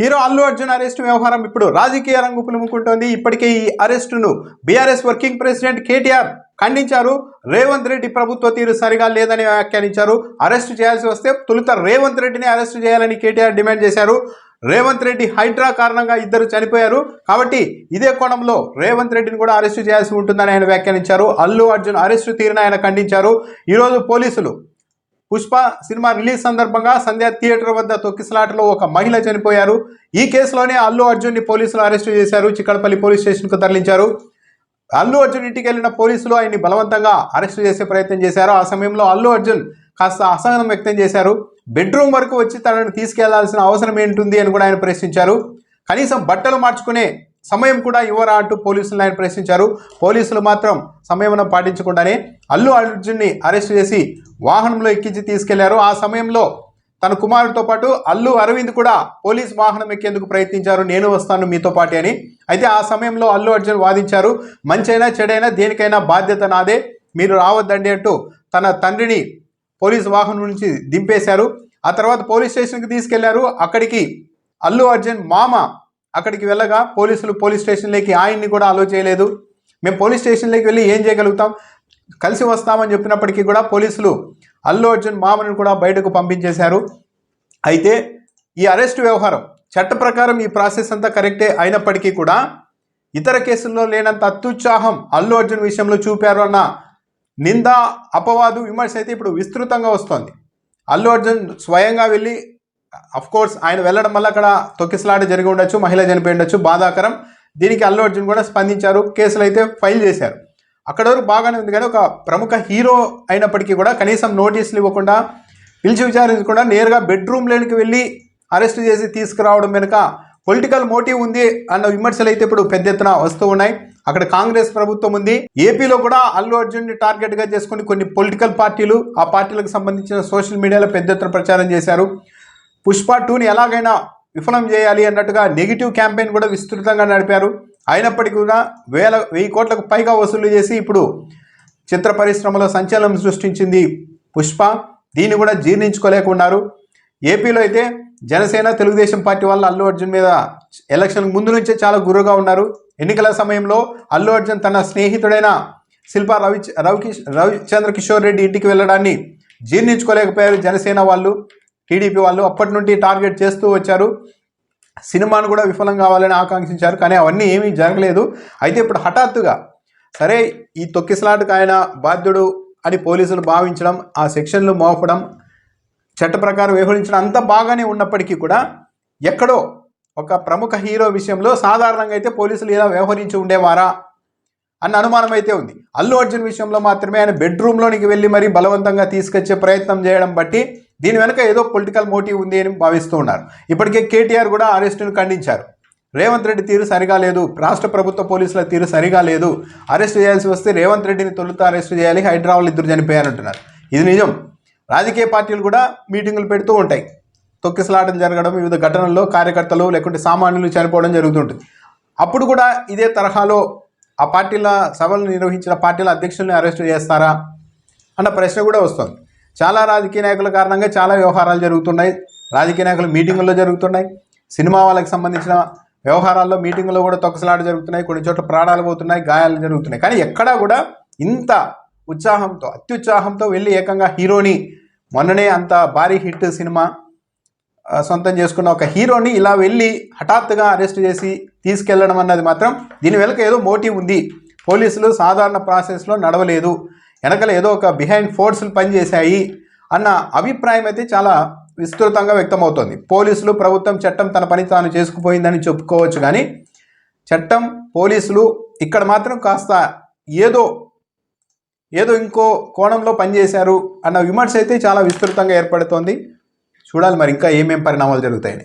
Hero Allu Arjun arrest వ్యవహారం ఇప్పుడు రాజకీయ రంగు పులుముకుంటోంది ఇప్పటికే ఈ అరెస్టును బీఆర్ఎస్ వర్కింగ్ ప్రెసిడెంట్ కేటీఆర్ ఖండించారు. రేవంత్ రెడ్డి ప్రభుత్వ తీరు సరిగా లేదని వ్యాఖ్యానించారు. అరెస్టు చేయాల్సి వస్తే తొలుత రేవంత్ రెడ్డిని అరెస్టు చేయాలని కేటీఆర్ డిమాండ్ చేశారు. రేవంత్ రెడ్డి హైడ్రా కారణంగా ఇద్దరు చనిపోయారు. కాబట్టి ఇదే కోణంలో రేవంత్ రెడ్డిని కూడా అరెస్టు చేయాల్సి ఉంటుందని ఆయన వ్యాఖ్యానించారు. అల్లు అర్జున్ అరెస్టు తీరును ఆయన ఖండించారు. ఈరోజు పోలీసులు పుష్ప సినిమా రిలీజ్ సందర్భంగా సంధ్య థియేటర్ వద్ద తొక్కిసలాటలో ఒక మహిళ చనిపోయారు. ఈ కేసులోనే అల్లు అర్జున్ని పోలీసులు అరెస్టు చేశారు. చిక్కడపల్లి పోలీస్ స్టేషన్కు తరలించారు. అల్లు అర్జున్ ఇంటికి వెళ్ళిన పోలీసులు ఆయన్ని బలవంతంగా అరెస్టు చేసే ప్రయత్నం చేశారు. ఆ సమయంలో అల్లు అర్జున్ కాస్త అసహనం వ్యక్తం చేశారు. బెడ్రూమ్ వరకు వచ్చి తనను తీసుకెళ్ళాల్సిన అవసరం ఏంటుంది అని కూడా ఆయన ప్రశ్నించారు. కనీసం బట్టలు మార్చుకునే సమయం కూడా ఇవ్వరా అంటూ పోలీసులను ఆయన ప్రశ్నించారు. పోలీసులు మాత్రం సమయం పాటించకుండానే అల్లు అర్జున్ని అరెస్ట్ చేసి వాహనంలో ఎక్కించి తీసుకెళ్ళారు. ఆ సమయంలో తన కుమారుడితో పాటు అల్లు అరవింద్ కూడా పోలీస్ వాహనం ఎక్కేందుకు ప్రయత్నించారు. నేను వస్తాను మీతో పాటు అని. అయితే ఆ సమయంలో అల్లు అర్జున్ వాదించారు మంచైనా చెడైనా దేనికైనా బాధ్యత నాదే. మీరు రావద్దండి అంటూ తన తండ్రిని పోలీస్ వాహనం నుంచి దింపేశారు. ఆ తర్వాత పోలీస్ స్టేషన్కి తీసుకెళ్ళారు. అక్కడికి అల్లు అర్జున్ మామ అక్కడికి వెళ్ళగా పోలీసులు పోలీస్ స్టేషన్లోకి ఆయన్ని కూడా అలో చేయలేదు. మేము పోలీస్ స్టేషన్లోకి వెళ్ళి ఏం చేయగలుగుతాం? కలిసి వస్తామని చెప్పినప్పటికీ కూడా పోలీసులు అల్లు అర్జున్ మామని కూడా బయటకు పంపించేశారు. అయితే ఈ అరెస్ట్ వ్యవహారం చట్ట ప్రకారం ఈ ప్రాసెస్ అంతా కరెక్టే అయినప్పటికీ కూడా ఇతర కేసుల్లో లేనంత అత్యుత్సాహం అల్లు అర్జున్ విషయంలో చూపారు అన్న నింద అపవాదు విమర్శ అయితే ఇప్పుడు విస్తృతంగా వస్తోంది. అల్లు అర్జున్ స్వయంగా వెళ్ళి అఫ్ కోర్స్ ఆయన వెళ్ళడం వల్ల అక్కడ తొక్కిసలాట జరిగి ఉండొచ్చు మహిళ చనిపోయి ఉండొచ్చు. బాధాకరం. దీనికి అల్లు అర్జున్ కూడా స్పందించారు కేసులు అయితే ఫైల్ చేశారు. అక్కడ వరకు బాగానే ఉంది కానీ ఒక ప్రముఖ హీరో అయినప్పటికీ కూడా కనీసం నోటీసులు ఇవ్వకుండా పిలిచి విచారించకుండా నేరుగా బెడ్రూమ్లోనికి వెళ్ళి అరెస్ట్ చేసి తీసుకురావడం వెనుక పొలిటికల్ మోటివ్ ఉంది అన్న విమర్శలు అయితే ఇప్పుడు పెద్ద ఎత్తున వస్తూ ఉన్నాయి. అక్కడ కాంగ్రెస్ ప్రభుత్వం ఉంది. ఏపీలో కూడా అల్లు అర్జున్ని చేసుకుని కొన్ని పొలిటికల్ పార్టీలు ఆ పార్టీలకు సంబంధించిన సోషల్ మీడియాలో పెద్ద ఎత్తున ప్రచారం చేశారు. పుష్ప టూని ఎలాగైనా విఫలం చేయాలి అన్నట్టుగా నెగిటివ్ క్యాంపెయిన్ కూడా విస్తృతంగా నడిపారు. అయినప్పటికీ కూడా వేల వెయ్యి కోట్లకు పైగా వసూలు చేసి ఇప్పుడు చిత్ర పరిశ్రమలో సంచలనం సృష్టించింది పుష్ప. దీన్ని కూడా జీర్ణించుకోలేకున్నారు. ఏపీలో అయితే జనసేన తెలుగుదేశం పార్టీ వాళ్ళు అల్లు అర్జున్ మీద ఎలక్షన్ ముందు నుంచే చాలా గురువుగా ఉన్నారు. ఎన్నికల సమయంలో అల్లు అర్జున్ తన స్నేహితుడైన శిల్ప రవి రవికిష్ రవిచంద్ర కిషోర్ రెడ్డి ఇంటికి వెళ్ళడాన్ని జీర్ణించుకోలేకపోయారు జనసేన వాళ్ళు. టీడీపీ వాళ్ళు అప్పటి నుండి టార్గెట్ చేస్తూ వచ్చారు. సినిమాను కూడా విఫలం కావాలని ఆకాంక్షించారు. కానీ అవన్నీ ఏమీ జరగలేదు. అయితే ఇప్పుడు హఠాత్తుగా సరే ఈ తొక్కిసలాటకు ఆయన బాధ్యుడు అని పోలీసులు భావించడం ఆ సెక్షన్లు మోపడం చట్ట ప్రకారం వ్యవహరించడం అంత బాగానే ఉన్నప్పటికీ కూడా ఎక్కడో ఒక ప్రముఖ హీరో విషయంలో సాధారణంగా అయితే పోలీసులు ఇలా వ్యవహరించి ఉండేవారా? అన్న అనుమానం అయితే ఉంది. అల్లు అర్జున్ విషయంలో మాత్రమే ఆయన బెడ్రూమ్లోనికి వెళ్ళి మరీ బలవంతంగా తీసుకొచ్చే ప్రయత్నం చేయడం బట్టి దీని వెనుక ఏదో పొలిటికల్ మోటివ్ ఉంది అని భావిస్తూ ఉన్నారు. ఇప్పటికే కేటీఆర్ కూడా అరెస్టును ఖండించారు. రేవంత్ రెడ్డి తీరు సరిగా లేదు. రాష్ట్ర ప్రభుత్వ పోలీసుల తీరు సరిగా లేదు. అరెస్ట్ చేయాల్సి వస్తే రేవంత్ రెడ్డిని తొలుత అరెస్ట్ చేయాలి. హైదరాబాద్ ఇద్దరు చనిపోయారంటున్నారు ఇది నిజం. రాజకీయ పార్టీలు కూడా మీటింగులు పెడుతూ ఉంటాయి. తొక్కిసలాటం జరగడం వివిధ ఘటనల్లో కార్యకర్తలు లేకుంటే సామాన్యులు చనిపోవడం జరుగుతుంటుంది. అప్పుడు కూడా ఇదే తరహాలో ఆ పార్టీల సభలు నిర్వహించిన పార్టీల అధ్యక్షుల్ని అరెస్ట్ చేస్తారా అన్న ప్రశ్న కూడా వస్తుంది. చాలా రాజకీయ నాయకుల కారణంగా చాలా వ్యవహారాలు జరుగుతున్నాయి. రాజకీయ నాయకులు మీటింగుల్లో జరుగుతున్నాయి. సినిమా వాళ్ళకి సంబంధించిన వ్యవహారాల్లో మీటింగుల్లో కూడా తొక్కసలాట జరుగుతున్నాయి. కొన్ని చోట్ల ప్రాణాలు పోతున్నాయి గాయాలు జరుగుతున్నాయి. కానీ ఎక్కడా కూడా ఇంత ఉత్సాహంతో అత్యుత్సాహంతో వెళ్ళి ఏకంగా హీరోని మొన్ననే అంత భారీ హిట్ సినిమా సొంతం చేసుకున్న ఒక హీరోని ఇలా వెళ్ళి హఠాత్తుగా అరెస్ట్ చేసి తీసుకెళ్ళడం అన్నది మాత్రం దీని వెనుక ఏదో మోటివ్ ఉంది. పోలీసులు సాధారణ ప్రాసెస్లో నడవలేదు. వెనకల ఏదో ఒక బిహైండ్ ఫోర్స్లు పనిచేశాయి అన్న అభిప్రాయం అయితే చాలా విస్తృతంగా వ్యక్తమవుతోంది. పోలీసులు ప్రభుత్వం చట్టం తన పని తాను చేసుకుపోయిందని చెప్పుకోవచ్చు కానీ చట్టం పోలీసులు ఇక్కడ మాత్రం కాస్త ఏదో ఏదో ఇంకో కోణంలో పనిచేశారు అన్న విమర్శ అయితే చాలా విస్తృతంగా ఏర్పడుతోంది. చూడాలి మరి ఇంకా ఏమేం పరిణామాలు జరుగుతాయని.